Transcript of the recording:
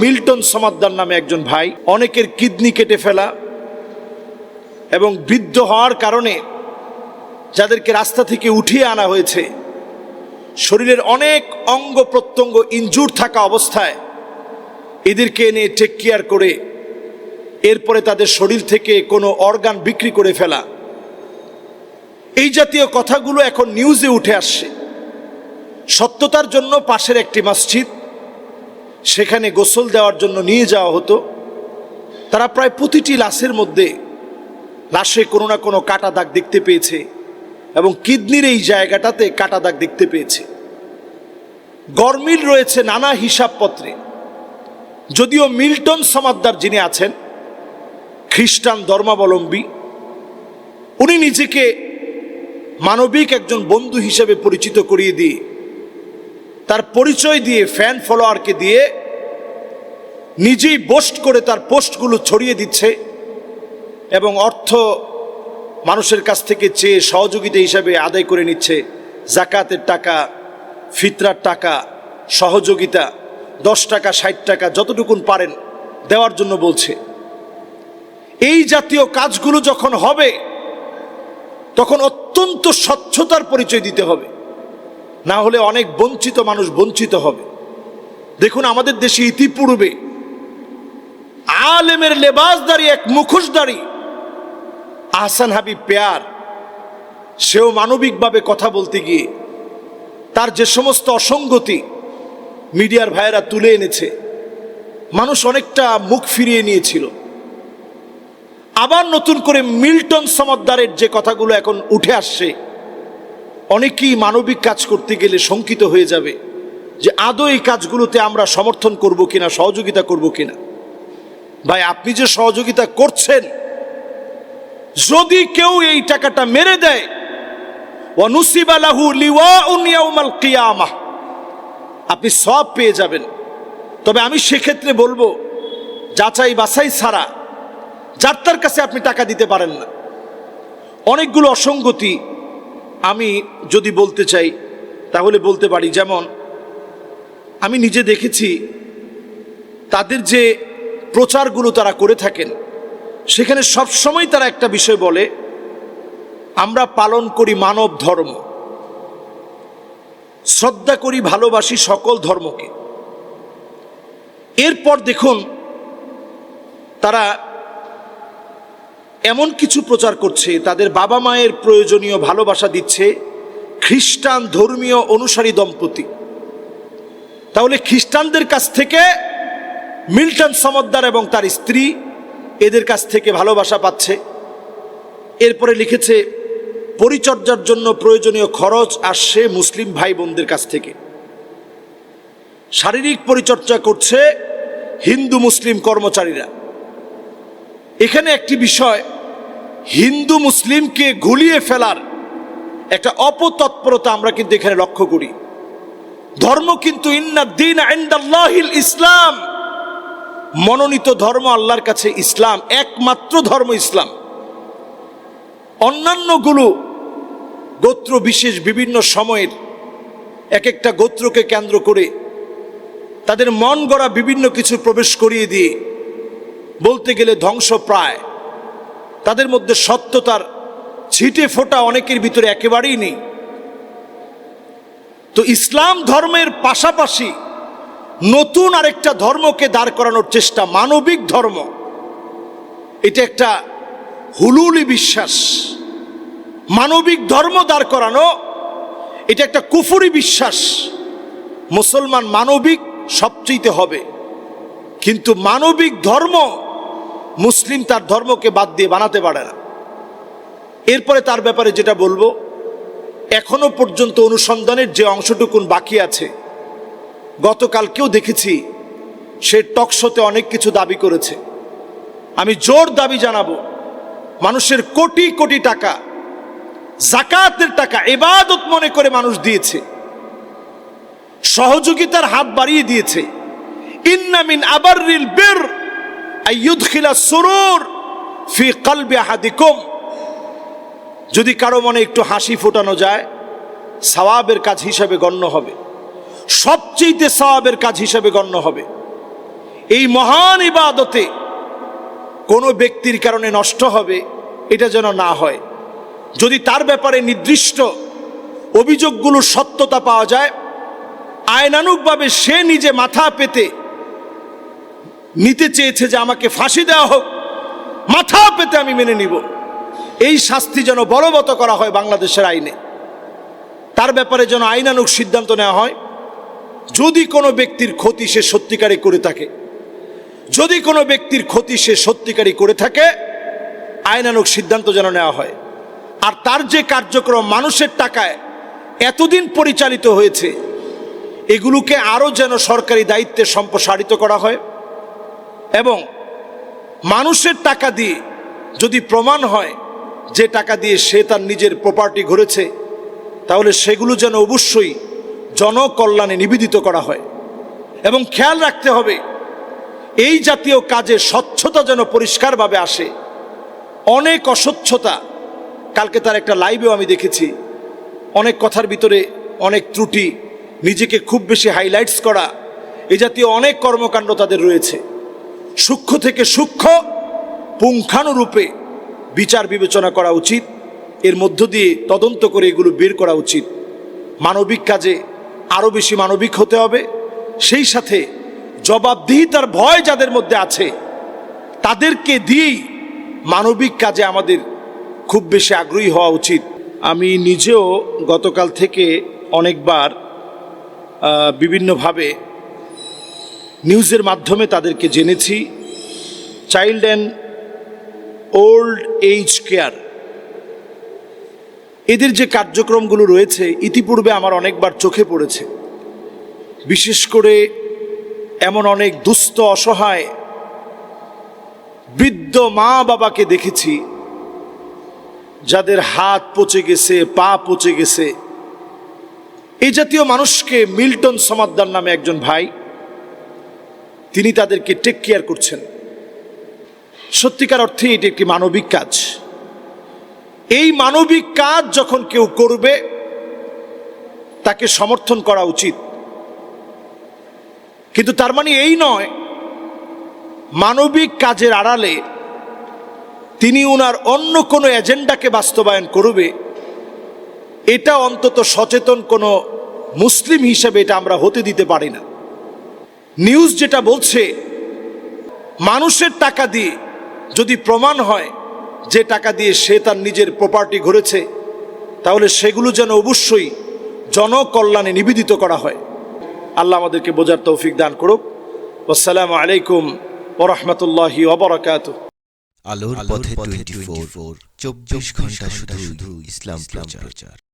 Milton Samaddar নামে একজন ভাই, অনেকের কিডনি কেটে ফেলা এবং বৃদ্ধ হওয়ার কারণে যাদেরকে রাস্তা থেকে উঠিয়ে আনা হয়েছে, শরীরের অনেক অঙ্গ প্রত্যঙ্গ ইনজুর থাকা অবস্থায় এদেরকে এনে টেক কেয়ার করে, এরপরে তাদের শরীর থেকে কোনো অর্গান বিক্রি করে ফেলা। এই জাতীয় কথাগুলো এখন নিউজে উঠে আসছে। সত্যতার জন্য পাশের একটি মসজিদ সেখানে গোসল দেওয়ার জন্য নিয়ে যাওয়া হতো। তারা প্রায় প্রতিটি লাশের মধ্যে লাশে কোনো না কোনো কাটা দাগ দেখতে পেয়েছে এবং কিডনির এই জায়গাটাতে কাটা দাগ দেখতে পেয়েছে। গরমিল রয়েছে নানা হিসাবপত্রে। যদিও মিল্টন সমাদ্দার যিনি আছেন, খ্রিস্টান ধর্মাবলম্বী, উনি নিজেকে মানবিক একজন বন্ধু হিসেবে পরিচিত করিয়ে দিয়ে তার পরিচয় দিয়ে, ফ্যান ফলোয়ারকে দিয়ে নিজেই বোস্ট করে তার পোস্টগুলো ছড়িয়ে দিচ্ছে এবং অর্থ মানুষের কাছ থেকে চেয়ে সহযোগিতা হিসাবে আদায় করে নিচ্ছে, জাকাতের টাকা, ফিতরার টাকা, সহযোগিতা, দশ টাকা, ষাট টাকা, যতটুকুন পারেন দেওয়ার জন্য বলছে। এই জাতীয় কাজগুলো যখন হবে, তখন অত্যন্ত স্বচ্ছতার পরিচয় দিতে হবে। না হলে অনেক বঞ্চিত মানুষ বঞ্চিত হবে। দেখুন, আমাদের দেশে ইতিপূর্বে আলেমের লেবাসদারি এক মুখোশদারি আহসান হাবিব পেয়ার। সেও মানবিকভাবে কথা বলতে গিয়ে তার যে সমস্ত অসঙ্গতি মিডিয়ার ভাইয়েরা তুলে এনেছে, মানুষ অনেকটা মুখ ফিরিয়ে নিয়েছিল। আবার নতুন করে মিল্টন সমদ্দারের যে কথাগুলো এখন উঠে আসছে, অনেকেই মানবিক কাজ করতে গেলে শঙ্কিত হয়ে যাবে যে আদৌ এই কাজগুলোতে আমরা সমর্থন করব কিনা, সহযোগিতা করব কিনা। ভাই, আপনি যে সহযোগিতা করছেন, যদি কেউ এই টাকাটা মেরে দেয় আপনি সব পেয়ে যাবেন। তবে আমি সেক্ষেত্রে বলব, যাচাই বাছাই ছাড়া যার তার কাছে আপনি টাকা দিতে পারেন না। অনেকগুলো অসঙ্গতি আমি যদি বলতে চাই, তাহলে বলতে পারি, যেমন আমি নিজে দেখেছি, তাদের যে প্রচারগুলো তারা করে থাকেন। সেখানে সবসময় তারা একটা বিষয় বলে, আমরা পালন করি মানব ধর্ম। শ্রদ্ধা করি, ভালোবাসি সকল ধর্মকে। এরপর দেখুন, তারা এমন কিছু প্রচার করছে, তাদের বাবা মায়ের প্রয়োজনীয় ভালোবাসা দিচ্ছে খ্রিস্টান ধর্মীয় অনুসারী দম্পতি। তাহলে খ্রিস্টানদের কাছ থেকে মিল্টন সমদ্দার এবং তার স্ত্রী এদের কাছ থেকে ভালোবাসা পাচ্ছে। এরপরে লিখেছে, পরিচর্যার জন্য প্রয়োজনীয় খরচ আসছে মুসলিম ভাই বোনদের কাছ থেকে। শারীরিক পরিচর্যা করছে হিন্দু মুসলিম কর্মচারীরা। এখানে একটি বিষয়, হিন্দু মুসলিমকে গুলিয়ে ফেলার একটা অপতৎপরতা আমরা কিন্তু এখানে লক্ষ্য করি। ধর্ম কিন্তু ইন্নাদ্দিন আইন্দাল্লাহিল ইসলাম। মনোনীত ধর্ম আল্লাহর কাছে ইসলাম, একমাত্র ধর্ম ইসলাম। অন্যান্যগুলো গোত্র বিশেষ বিভিন্ন সময়ের এক একটা গোত্রকে কেন্দ্র করে তাদের মন গড়া বিভিন্ন কিছু প্রবেশ করিয়ে দিয়ে বলতে গেলে ধ্বংস প্রায়। তাদের মধ্যে সত্যতার ছিটে ফোটা অনেকের ভিতরে একেবারেই নেই। তো ইসলাম ধর্মের পাশাপাশি নতুন আরেকটা ধর্মকে দাঁড় করানোর চেষ্টা, মানবিক ধর্ম। এটা একটা হুলুলি বিশ্বাস। মানবিক ধর্ম দাঁড় করানো, এটা একটা কুফুরি বিশ্বাস। মুসলমান মানবিক সবচেয়ে হবে। কিন্তু মানবিক ধর্ম মুসলিম তার ধর্মকে বাদ দিয়ে বানাতে পারে না। এরপরে তার ব্যাপারে যেটা বলব, এখনও পর্যন্ত অনুসন্ধানের যে অংশটুকুন বাকি আছে গতকালকেও দেখেছি, সে টকশোতে অনেক কিছু দাবি করেছে। আমি জোর দাবি জানাব, মানুষের কোটি কোটি টাকা, জাকাতের টাকা এবাদত মনে করে মানুষ দিয়েছে। সহযোগিতার হাত বাড়িয়ে দিয়েছে। ইন্নামিন আবাররিল বের আইয়ুদখিলা সুরুর ফি কলবি আহাদিকুম। যদি কারও মনে একটু হাসি ফোটানো যায়, সওয়াবের কাজ হিসাবে গণ্য হবে। সবচেয়েতে সওয়াবের কাজ হিসাবে গণ্য হবে। এই মহান ইবাদতে কোনো ব্যক্তির কারণে নষ্ট হবে, এটা যেন না হয়। যদি তার ব্যাপারে নির্দিষ্ট অভিযোগগুলোর সত্যতা পাওয়া যায় আইনানুকভাবে সে নিজে মাথা পেতে নিতে চেয়েছে যে আমাকে ফাঁসি দেওয়া হোক, মাথা পেতে আমি মেনে নিব। এই শাস্তি যেন বলবৎ করা হয় বাংলাদেশের আইনে। তার ব্যাপারে যেন আইনানুক সিদ্ধান্ত নেওয়া হয়। যদি কোনো ব্যক্তির ক্ষতি সে সত্যিকারই করে থাকে, যদি কোনো ব্যক্তির ক্ষতি সে সত্যিকারই করে থাকে, আইনানুগ সিদ্ধান্ত যেন নেওয়া হয়। আর তার যে কার্যক্রম মানুষের টাকায় এতদিন পরিচালিত হয়েছে, এগুলোকে আরও যেন সরকারি দায়িত্বে সম্প্রসারিত করা হয় এবং মানুষের টাকা দিয়ে যদি প্রমাণ হয় যে টাকা দিয়ে সে তার নিজের প্রপার্টি ঘুরেছে, তাহলে সেগুলো যেন অবশ্যই জনকল্যাণে নিবেদিত করা হয়। এবং খেয়াল রাখতে হবে, এই জাতীয় কাজে স্বচ্ছতা যেন পরিষ্কারভাবে আসে। অনেক অস্বচ্ছতা, কালকে তার একটা লাইভেও আমি দেখেছি। অনেক কথার ভিতরে অনেক ত্রুটি, নিজেকে খুব বেশি হাইলাইটস করা, এ জাতীয় অনেক কর্মকাণ্ড তাদের রয়েছে। সূক্ষ্ম থেকে সূক্ষ্ম পুঙ্খানুরূপে বিচার বিবেচনা করা উচিত। এর মধ্য দিয়ে তদন্ত করে এগুলো বের করা উচিত। মানবিক কাজে আরও বেশি মানবিক হতে হবে। সেই সাথে জবাবদিহিতার ভয় যাদের মধ্যে আছে, তাদেরকে দিয়েই মানবিক কাজে আমাদের খুব বেশি আগ্রহী হওয়া উচিত। আমি নিজেও গতকাল থেকে অনেকবার বিভিন্নভাবে নিউজের মাধ্যমে তাদেরকে জেনেছি। Child and old age care. এদের যে কার্যক্রমগুলো রয়েছে, ইতিপূর্বে আমার অনেকবার চোখে পড়েছে। বিশেষ করে এমন অনেক দুস্থ, অসহায় বৃদ্ধ মা বাবাকে দেখেছি, যাদের হাত পচে গেছে, পা পচে গেছে। এই জাতীয় মানুষকে মিল্টন সমাদ্দার নামে একজন ভাই, তিনি তাদেরকে টেক কেয়ার করছেন। সত্যিকার অর্থে এটি একটি মানবিক কাজ। এই মানবিক কাজ যখন কেউ করবে, তাকে সমর্থন করা উচিত। কিন্তু তার মানে এই নয়, মানবিক কাজের আড়ালে তিনি ওনার অন্য কোনো এজেন্ডাকে বাস্তবায়ন করবে, এটা অন্তত সচেতন কোনো মুসলিম হিসেবে এটা আমরা হতে দিতে পারি না। নিউজ যেটা বলছে, মানুষের টাকা দিয়ে যদি প্রমাণ হয় যে টাকা দিয়ে সে তার নিজের প্রপার্টি ঘুরেছে তাহলে সেগুলো যেন অবশ্যই জনকল্যাণে নিবেদিত করা হয়। আল্লাহ আমাদেরকে বোঝার তৌফিক দান করুক। আসসালামু আলাইকুম ওরহমতুল্লাহি ওবরাকাত আলোর পথে টোয়েন্টি ফোর চব্বিশ ঘণ্টা শুধু ইসলাম প্রচার।